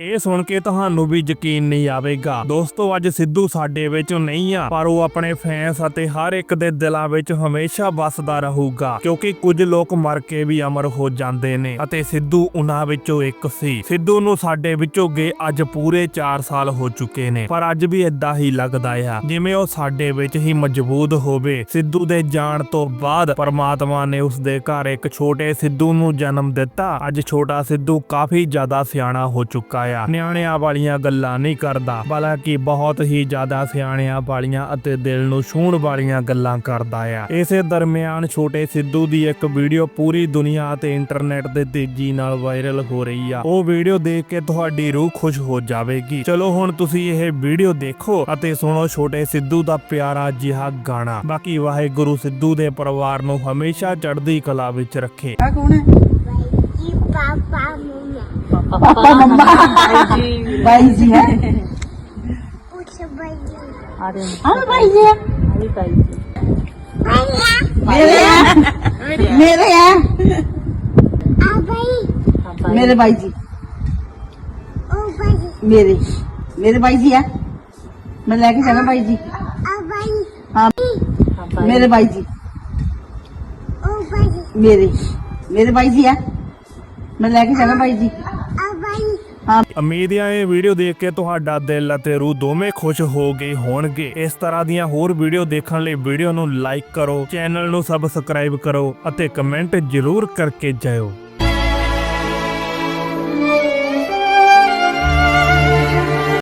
ਇਹ ਸੁਣ ਕੇ ਤੁਹਾਨੂੰ ਵੀ ਯਕੀਨ ਨਹੀਂ ਆਵੇਗਾ। ਦੋਸਤੋ, ਅੱਜ ਸਿੱਧੂ ਸਾਡੇ ਵਿੱਚ ਨਹੀਂ ਆ, ਪਰ ਉਹ ਆਪਣੇ ਫੈਨਸ ਅਤੇ ਹਰ ਇੱਕ ਦੇ ਦਿਲਾਂ ਵਿੱਚ ਹਮੇਸ਼ਾ ਵੱਸਦਾ ਰਹੂਗਾ, ਕਿਉਂਕਿ ਕੁਝ ਲੋਕ ਮਰ ਕੇ ਵੀ ਅਮਰ ਹੋ ਜਾਂਦੇ ਨੇ ਅਤੇ ਸਿੱਧੂ ਉਹਨਾਂ ਵਿੱਚੋਂ ਇੱਕ ਸੀ। ਸਿੱਧੂ ਨੂੰ ਸਾਡੇ ਵਿੱਚੋਂ ਗਏ ਅੱਜ ਪੂਰੇ 4 ਸਾਲ ਹੋ ਚੁੱਕੇ ਨੇ, ਪਰ ਅੱਜ ਵੀ ਇਦਾਂ ਹੀ ਲੱਗਦਾ ਆ, ਜਿਵੇਂ ਉਹ ਸਾਡੇ ਵਿੱਚ ਹੀ ਮਜ਼ਬੂਤ ਹੋਵੇ। ਸਿੱਧੂ ਦੇ ਜਾਣ ਤੋਂ ਬਾਅਦ ਪਰਮਾਤਮਾ ਨੇ ਉਸ ਦੇ ਘਰ ਇੱਕ ਛੋਟੇ ਸਿੱਧੂ ਨੂੰ ਜਨਮ ਦਿੱਤਾ। ਅੱਜ ਛੋਟਾ ਸਿੱਧੂ ਕਾਫੀ ਜ਼ਿਆਦਾ ਸਿਆਣਾ ਹੋ ਚੁੱਕਾ ਆ ਨਿਆਣਿਆਂ ਵਾਲੀਆਂ ਗੱਲਾਂ ਨਹੀਂ ਕਰਦਾ, ਬਲਕਿ ਬਹੁਤ ਹੀ ਜ਼ਿਆਦਾ ਸਿਆਣਿਆਂ ਵਾਲੀਆਂ ਅਤੇ ਦਿਲ ਨੂੰ ਛੂਹਣ ਵਾਲੀਆਂ ਗੱਲਾਂ ਕਰਦਾ ਆ। ਇਸੇ ਦਰਮਿਆਨ ਛੋਟੇ ਸਿੱਧੂ ਦੀ ਇੱਕ ਵੀਡੀਓ ਪੂਰੀ ਦੁਨੀਆ ਅਤੇ ਇੰਟਰਨੈਟ ਦੇ ਤੇਜ਼ੀ ਨਾਲ ਵਾਇਰਲ ਹੋ ਰਹੀ ਆ। ਉਹ ਵੀਡੀਓ ਦੇਖ ਕੇ ਤੁਹਾਡੀ ਰੂਹ ਖੁਸ਼ ਹੋ ਜਾਵੇਗੀ। ਚਲੋ ਹੁਣ ਤੁਸੀਂ ਇਹ ਵੀਡੀਓ ਦੇਖੋ ਅਤੇ ਸੁਣੋ ਛੋਟੇ ਸਿੱਧੂ ਦਾ ਪਿਆਰਾ ਜਿਹਾ ਗਾਣਾ। ਬਾਕੀ ਵਾਹਿਗੁਰੂ ਸਿੱਧੂ ਦੇ ਪਰਿਵਾਰ ਨੂੰ ਹਮੇਸ਼ਾ ਚੜ੍ਹਦੀ ਕਲਾ ਵਿੱਚ ਰੱਖੇ। ਆ ਕੌਣ ਹੈ? ਮੰਮਾ। ਬਾਈ ਜੀ। ਹੈ। ਪੁੱਛ ਬਈ ਜੀ। ਮੇਰੇ ਆ ਮੇਰੇ ਆ ਆ ਬਈ। ਮੇਰੇ ਬਾਈ ਜੀ। ਉਹ ਬਈ। ਮੇਰੇ। ਮੇਰੇ ਬਾਈ ਜੀ ਹੈ। ਮੈਂ ਲੈ ਕੇ ਜਾਣਾ ਬਾਈ ਜੀ। ਆ ਬਈ। ਹਾਂ। ਮੇਰੇ ਬਾਈ ਜੀ। ਉਮੀਦ ਹੈ ਇਹ ਵੀਡੀਓ ਦੇਖ ਕੇ ਤੁਹਾਡਾ ਦਿਲ ਅਤੇ ਰੂਹ ਦੋਵੇਂ ਖੁਸ਼ ਹੋ ਗਏ ਹੋਣਗੇ। ਇਸ ਤਰ੍ਹਾਂ ਦੀਆਂ ਹੋਰ ਵੀਡੀਓ ਦੇਖਣ ਲਈ ਵੀਡੀਓ ਨੂੰ ਲਾਈਕ ਕਰੋ ਚੈਨਲ ਨੂੰ ਸਬਸਕ੍ਰਾਈਬ ਕਰੋ ਅਤੇ ਕਮੈਂਟ ਜ਼ਰੂਰ ਕਰਕੇ ਜਾਇਓ।